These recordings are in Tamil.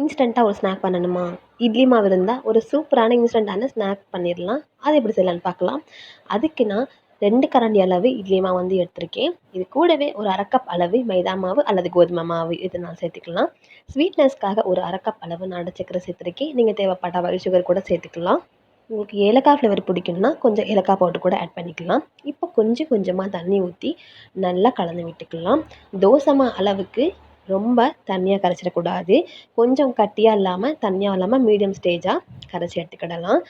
இன்ஸ்டண்ட்டாக ஒரு ஸ்நாக் பண்ணணுமா? இட்லி மாவு இருந்தால் ஒரு சூப்பரான இன்ஸ்டண்ட்டான ஸ்நாக் பண்ணிடலாம். அது எப்படி செய்யலான்னு பார்க்கலாம். அதுக்கு நான் ரெண்டு கரண்டி அளவு இட்லி மாவு வந்து எடுத்திருக்கேன். இது கூடவே ஒரு அரை கப் அளவு மைதா மாவு அல்லது கோதுமை மாவு இது நான் சேர்த்துக்கலாம். ஸ்வீட்னஸ்க்காக ஒரு அரை கப் அளவு நாடு சக்கரை சேர்த்துருக்கேன். நீங்கள் தேவைப்பட்ட வரி சுகர் கூட சேர்த்துக்கலாம். உங்களுக்கு ஏலக்காய் ஃப்ளேவர் பிடிக்கும்னா கொஞ்சம் ஏலக்காய் பவுடர் கூட ஆட் பண்ணிக்கலாம். இப்போ கொஞ்சம் கொஞ்சமாக தண்ணி ஊற்றி நல்லா கலந்து விட்டுக்கலாம். தோசைமா அளவுக்கு ரொம்ப தண்ணியாக கரைச்சிடக்கூடாது. கொஞ்சம் கட்டியாக இல்லாமல் தண்ணியாக இல்லாமல் மீடியம் ஸ்டேஜாக கரைச்சி எடுத்துக்கிடலாம்.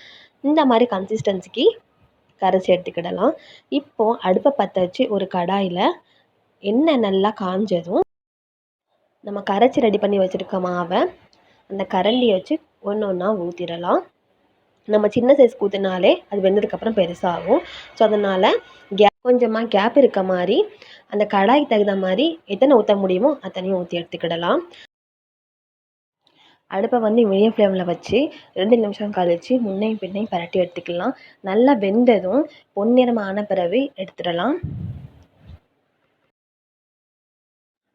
இந்த மாதிரி கன்சிஸ்டன்சிக்கு கரைச்சி எடுத்துக்கிடலாம். இப்போது அடுப்பை பற்ற வச்சு ஒரு கடாயில் எண்ணெய் நல்லா காஞ்சதும் நம்ம கரைச்சி ரெடி பண்ணி வச்சுருக்க மாவை அந்த கரண்டியை வச்சு ஒன்று ஒன்றா ஊற்றிடலாம் நம்ம சின்ன சைஸ் ஊற்றினாலே அது வெந்ததுக்கப்புறம் பெருசாகும். ஸோ அதனால் கே கொஞ்சமாக கேப் இருக்க மாதிரி அந்த கடாய்க்கு தகுந்த மாதிரி எத்தனை ஊற்ற முடியுமோ அத்தனையும் ஊற்றி எடுத்துக்கிடலாம். அடுப்பை வந்து மீடியம் ஃப்ளேமில் வச்சு ரெண்டு நிமிஷம் கழித்து முன்னையும் பின்னையும் பரட்டி எடுத்துக்கலாம். நல்லா வெந்ததும் பொன்னிறமான பிறவி பிறகு எடுத்துடலாம்.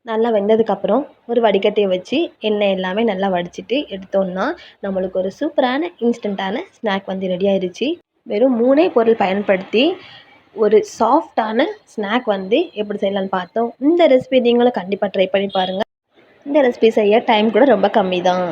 நல்லா வெந்ததுக்கப்புறம் ஒரு வடிகட்டியை வச்சு எண்ணெய் எல்லாமே நல்லா வடிச்சிட்டு எடுத்தோம்னா நம்மளுக்கு ஒரு சூப்பரான இன்ஸ்டண்ட்டான ஸ்நாக் வந்து ரெடி ஆயிடுச்சு வெறும் மூணே பொருள் பயன்படுத்தி ஒரு சாஃப்டான ஸ்நாக் வந்து எப்படி செய்யலான்னு பார்த்தோம். இந்த ரெசிபி நீங்களும் கண்டிப்பாக ட்ரை பண்ணி பாருங்கள் இந்த ரெசிபி செய்ய டைம் கூட ரொம்ப கம்மி தான்